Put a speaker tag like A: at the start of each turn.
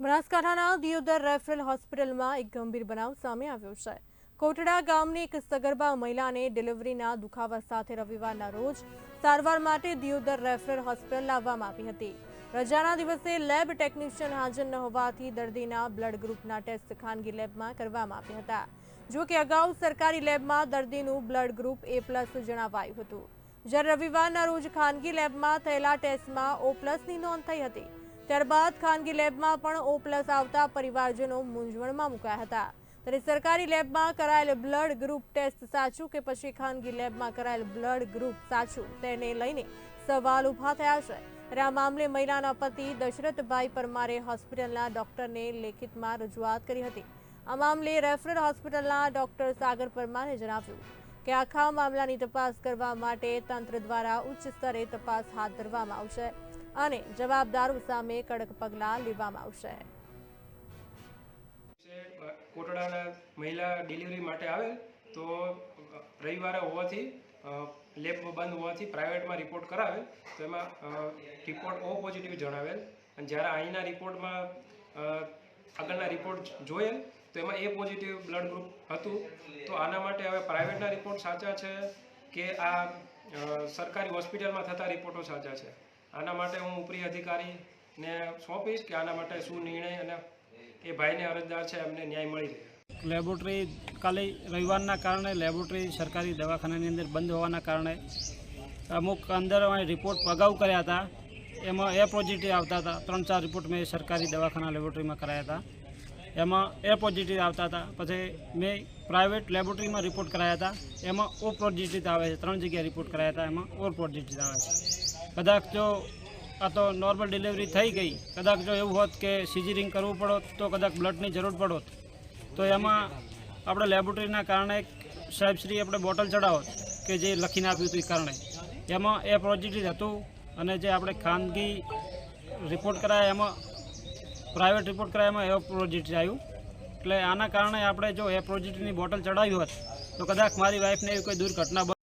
A: બનાસકાંઠાના દિયોદર રેફરલ હોસ્પિટલમાં એક ગંભીર બનાવ સામે આવ્યો છે. કોટડા ગામની એક સગર્ભા મહિલાને ડિલિવરીના દુખાવા સાથે રવિવારના રોજ સારવાર માટે દિયોદર રેફરલ હોસ્પિટલ લાવવામાં આવી હતી. રજાના દિવસે લેબ ટેકનિશિયન હાજર ન હોવાથી દર્દીના બ્લડ ગ્રુપના ટેસ્ટ ખાનગી લેબમાં કરવામાં આવ્યા હતા. જો કે અગાઉ સરકારી લેબમાં દર્દીનું બ્લડ ગ્રુપ એ પ્લસ જણાવાયું હતું. જ્યારે રવિવારના રોજ ખાનગી લેબમાં થયેલા ટેસ્ટમાં ઓ પ્લસની નોંધ થઈ હતી ત્યારબાદ ખાનગી લેબમાં પણ ઓ પ્લસ આવતા પરિવારજનો મૂંઝવણમાં મુકાયા હતા. ત્યારે સરકારી લેબમાં કરાયેલ બ્લડ ગ્રુપ ટેસ્ટ સાચું કે પછી ખાનગી લેબમાં કરાયેલ બ્લડ ગ્રુપ સાચું? તેને લઈને સવાલ ઊભા થયા છે. ત્યારે આ મામલે મહિલાના પતિ દશરથભાઈ પરમારે હોસ્પિટલના ડોક્ટરને લેખિતમાં રજૂઆત કરી હતી. આ મામલે રેફરલ હોસ્પિટલના ડોક્ટર સાગર પરમારે જણાવ્યું કે આખા મામલાની તપાસ કરવા માટે તંત્ર દ્વારા ઉચ્ચ સ્તરે તપાસ હાથ ધરવામાં આવશે. અને જવાબદારો સામે કડક પગલાં લેવામાં આવશે.
B: કોટડાના મહિલા ડિલિવરી માટે આવે તો રવિવારે હોવાથી લેબ બંધ હોવાથી પ્રાઇવેટમાં રિપોર્ટ કરાવે તો એમાં રિપોર્ટ ઓ પોઝિટિવ જણાવેલ. અને જ્યારે અહીંના રિપોર્ટમાં આગળના રિપોર્ટ જોયેલ, તો એમાં એ પોઝિટિવ બ્લડ ગ્રુપ હતું. તો આના માટે હવે પ્રાઇવેટના રિપોર્ટ સાચા છે કે આ સરકારી હોસ્પિટલમાં થતા રિપોર્ટો સાચા છે? આના માટે હું ઉપરી અધિકારીને સોંપીશ કે આના માટે શું નિર્ણય અને એ ભાઈને અરજદાર છે, એમને ન્યાય મળી રહે.
C: લેબોરેટરી કાલે રવિવારના કારણે લેબોરેટરી સરકારી દવાખાનાની અંદર બંધ હોવાના કારણે અમુક અંદર અમે રિપોર્ટ અગાઉ કર્યા હતા. એમાં એ પોઝિટિવ આવતા હતા. ત્રણ ચાર રિપોર્ટ મેં સરકારી દવાખાના લેબોરેટરીમાં કરાયા હતા. એમાં એ પોઝિટિવ આવતા હતા. પછી મેં પ્રાઇવેટ લેબોરેટરીમાં રિપોર્ટ કરાયા હતા. એમાં ઓ પોઝિટિવ આવે છે. ત્રણ જગ્યાએ રિપોર્ટ કરાયા હતા. એમાં ઓર પોઝિટિવ આવે છે. કદાચ જો આ તો નોર્મલ ડિલિવરી થઈ ગઈ કદાચ જો એવું હોત કે સિઝરિંગ કરવું પડોત, તો કદાચ બ્લડની જરૂર પડોત. તો એમાં આપણે લેબોરેટરીના કારણે સાહેબશ્રી આપણે બોટલ ચડાવત, કે જે લખીને આપ્યું હતું એ કારણે. એમાં એ પોઝિટિવ હતું અને જે આપણે ખાનગી રિપોર્ટ કરાયા, એમાં પ્રાઇવેટ રિપોર્ટ કરાય, એમાં એ પોઝિટિવ આવ્યું. એટલે આના કારણે આપણે જો એ પોઝિટિવની બોટલ ચડાવી હોત, તો કદાચ મારી વાઈફને એવી કોઈ દુર્ઘટના